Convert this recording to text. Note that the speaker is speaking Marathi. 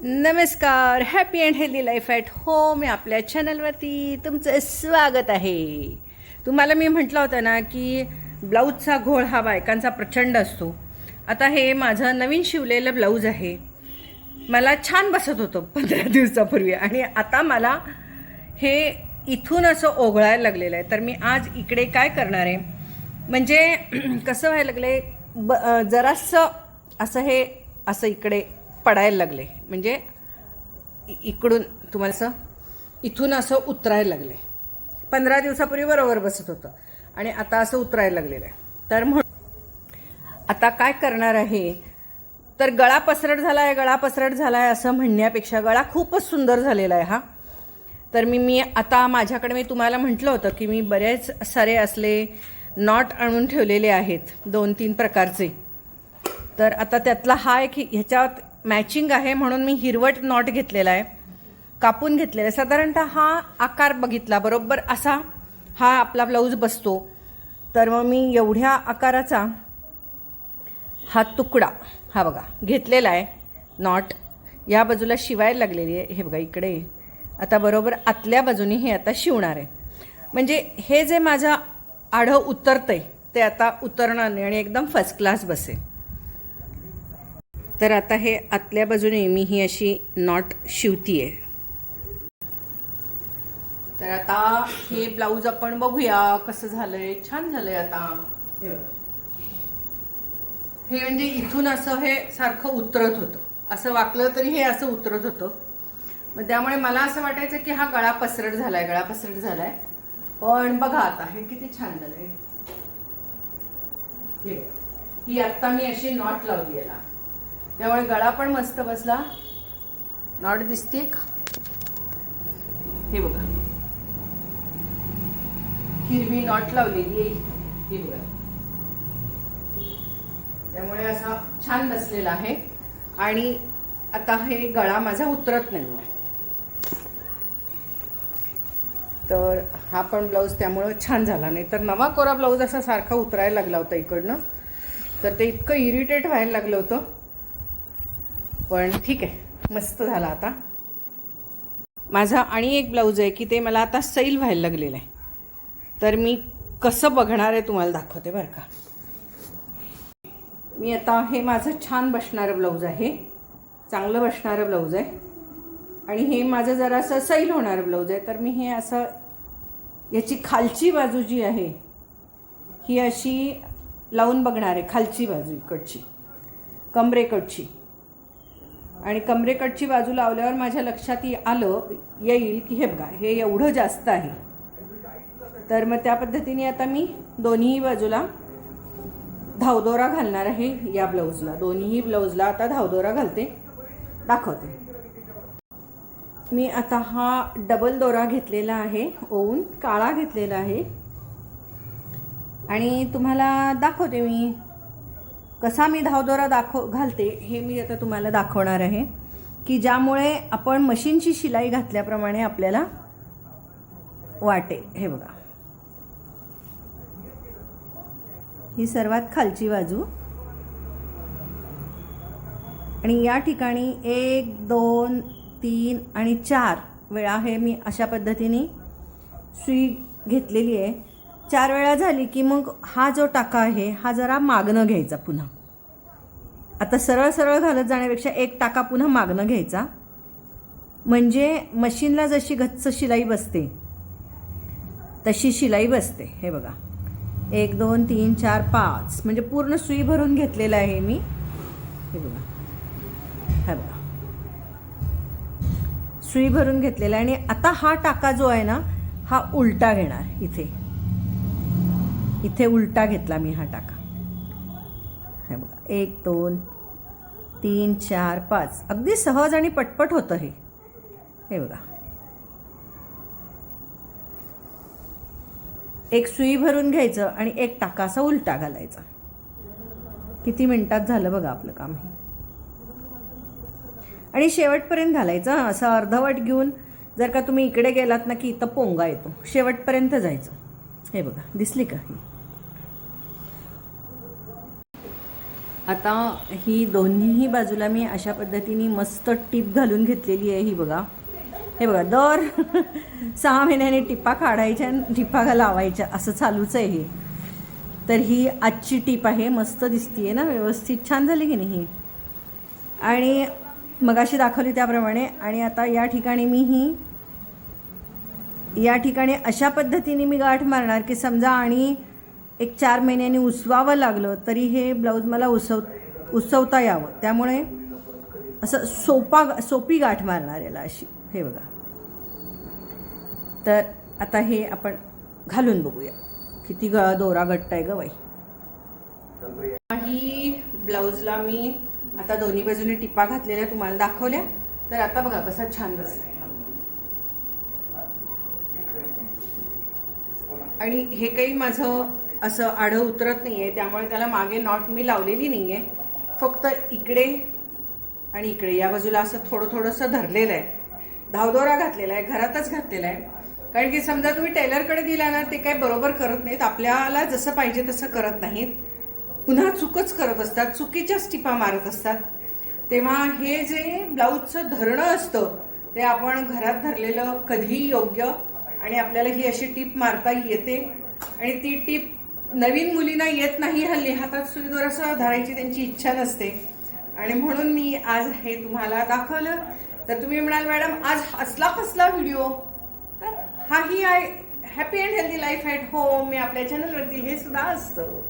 नमस्कार happy and healthy life at home या आपल्या चॅनलवरती तुमचं स्वागत आहे. तुम्हाला मी म्हटलं होतं ना की ब्लाऊजचा घोळ हा बायकांचा प्रचंड असतो. आता हे माझं नवीन शिवलेलं ब्लाऊज आहे. मला छान बसत होतं पंधरा दिवसापूर्वी आणि आता मला हे इथून असं ओघळायला लागलेलं आहे. तर मी आज इकडे काय करणार आहे? म्हणजे कसं व्हायला लागले ब जरासं असं हे असं इकडे पडायला लागले. म्हणजे इ- इकडून तुम्हाला असं इथून असं उतरायला लागले. पंधरा दिवसापूर्वी बरोबर बसत होतं. आणि आता असं उतरायला लागलेलं आहे. तर म्हणून आता काय करणार आहे? तर गळा पसरट झाला आहे गळा पसरट झाला आहे असं म्हणण्यापेक्षा गळा खूपच सुंदर झालेला आहे हा. तर मी मी आता माझ्याकडे मी तुम्हाला म्हटलं होतं की मी बरेच सारे असले नॉट आणून ठेवलेले आहेत दोन तीन प्रकारचे. तर आता त्यातला हा एक ह्याच्यात मॅचिंग आहे म्हणून मी हिरवट नॉट घेतलेला आहे. कापून घेतलेला आहे. साधारणतः हा आकार बघितला बरोबर? असा हा आपला ब्लाऊज बसतो. तर मग मी एवढ्या आकाराचा हा तुकडा हा बघा घेतलेला आहे नॉट या बाजूला शिवायला लागलेली आहे. हे बघा इकडे. आता बरोबर आतल्या बाजूने हे आता शिवणार आहे. म्हणजे हे जे माझं आढं आहे ते आता उतरणार नाही आणि एकदम फर्स्ट क्लास बसेल. तर आता हे आतल्या बाजूने मी ही अशी नॉट शिवतीये. तर आता हे ब्लाऊज आपण बघूया कसं झालंय. छान झालंय आता. हे म्हणजे इथून असं हे सारखं उतरत होतं. असं वाकलं तरी हे असं उतरत होतं. मग त्यामुळे मला असं वाटायचं की हा गळा पसरट झालाय गळा पसरट झालाय. पण बघा आता हे किती छान झालंय. हे. ही आत्ता मी अशी नॉट लावली याला. त्यामुळे गळा पण मस्त बसला. नॉट दिसते का हे बघा. हिरवी नॉट लावलेली आहे. ही बघा. त्यामुळे असा छान बसलेला आहे. आणि आता हे गळा माझा उतरत नाही तर हा पण ब्लाऊज त्यामुळं छान झाला नाही. तर नवा कोरा ब्लाऊज असा सारखा उतरायला लागला होता इकडनं. तर ते इतकं इरिटेट व्हायला लागलं होतं. पण ठीक आहे. मस्त झाला आता. माझा आणि एक ब्लाऊज आहे की ते मला आता सैल व्हायला लागलेलं आहे. तर मी कसं बघणार आहे तुम्हाला दाखवते बरं का. मी आता हे माझं छान बसणारं ब्लाऊज आहे. चांगलं बसणारं ब्लाऊज आहे. आणि हे माझं जरासं सैल होणारं ब्लाऊज आहे. तर मी हे असं याची खालची बाजू जी आहे ही अशी लावून बघणार आहे खालची बाजू इकडची कमरेकडची. आणि कमरेकडची बाजू लावल्यावर माझ्या लक्षात आलं येईल की हे बघा हे एवढं जास्त आहे. तर मग त्या पद्धतीने आता मी दोन्ही बाजूला धावदोरा घालणार आहे या ब्लाऊजला. दोन्हीही ब्लाऊजला आता धावदोरा घालते. दाखवते. मी आता हा डबल दोरा घेतलेला आहे ओवून काळा घेतलेला आहे. आणि तुम्हाला दाखवते मी कसा मी धावदोरा दाखव घालते हे मी आता तुम्हाला दाखवणार आहे. की ज्यामुळे आपण मशीनची शिलाई घातल्याप्रमाणे आपल्याला वाटेल हे बघा. ही सर्वात खालची बाजू. आणि या ठिकाणी एक दोन तीन आणि चार वेळा हे मी अशा पद्धतीने सुई घेतलेली आहे. चार वेळा झाली की मग हा जो टाका आहे हा जरा मागणं घ्यायचा पुन्हा. आता सरळ सरळ घालत जाण्यापेक्षा एक टाका पुन्हा मागणं घ्यायचा. म्हणजे मशीनला जशी गच्च शिलाई बसते तशी शिलाई बसते. हे बघा. एक दोन तीन चार पाच. म्हणजे पूर्ण सुई भरून घेतलेलं आहे मी. हे बघा. हे बघा. सुई भरून घेतलेला आहे आणि आता हा टाका जो आहे ना हा उलटा घेणार इथे. इथे उलटा घेतला मी हा टाका. हे बघा एक दोन तीन चार पाच. अगदी सहज आणि पटपट होतं हे. हे बघा. एक सुई भरून घ्यायचं आणि एक टाका असा उलटा घालायचा. किती मिनटात झालं बघा आपलं काम हे. आणि शेवटपर्यंत घालायचं असं अर्धवट घेऊन जर का तुम्ही इकडे गेलात ना की इथं पोंगा येतो. शेवटपर्यंत जायचं. हे बघा दिसली का ही? आता ही दोन्हीही बाजूला मी अशा पद्धतीने मस्त टीप घालून घेतलेली आहे ही बघा. हे बघा दर सहा महिन्याने टिप्पा काढायच्या आणि टिप्पा लावायच्या असं चालूच आहे हे. तर ही आजची टीप आहे मस्त दिसतीये ना व्यवस्थित छान झाली की नाही ही? आणि मगाशी दाखवली त्याप्रमाणे आणि आता या ठिकाणी मी ही या ठिकाणी अशा पद्धतीने मी गाठ मारणार की समजा आणि एक चार महिन्यांनी उसवावं लागलं तरी हे ब्लाऊज मला उसव उसवता यावं. त्यामुळे असं सोपा सोपी गाठ मारणार याला अशी. हे बघा. तर आता हे आपण घालून बघूया. किती ग दोरा घट्ट आहे ग बाई. ही ब्लाऊजला मी आता दोन्ही बाजूने टिपा घातलेल्या तुम्हाला दाखवल्या. तर आता बघा कसा छान बसलाय आणि हे काही माझं असं आढं उतरत नाही आहे त्यामुळे त्याला मागे नॉट मी लावलेली नाही आहे फक्त इकडे आणि इकडे. या बाजूला असं थोडं थोडंसं धरलेलं आहे. धावदोरा घातलेला आहे. घरातच घातलेला आहे. कारण की समजा तुम्ही टेलरकडे दिला ना ते काही बरोबर करत नाहीत. आपल्याला जसं पाहिजे तसं करत नाहीत. पुन्हा चुकच करत असतात. चुकीच्याच टिपा मारत असतात. तेव्हा हे जे ब्लाऊजचं धरणं असतं ते आपण घरात धरलेलं कधीही योग्य आणि आपल्याला ही अशी टीप मारता येते. आणि ती टीप नवीन मुलींना येत नाही हल्ली हातात सुईदोर असं धरायची त्यांची इच्छा नसते. आणि म्हणून मी आज हे तुम्हाला दाखवलं. तर तुम्ही म्हणाल मॅडम आज असला कसला व्हिडिओ? तर हाही I happy and healthy life at home मी आपल्या चॅनलवरती हे सुद्धा असतं.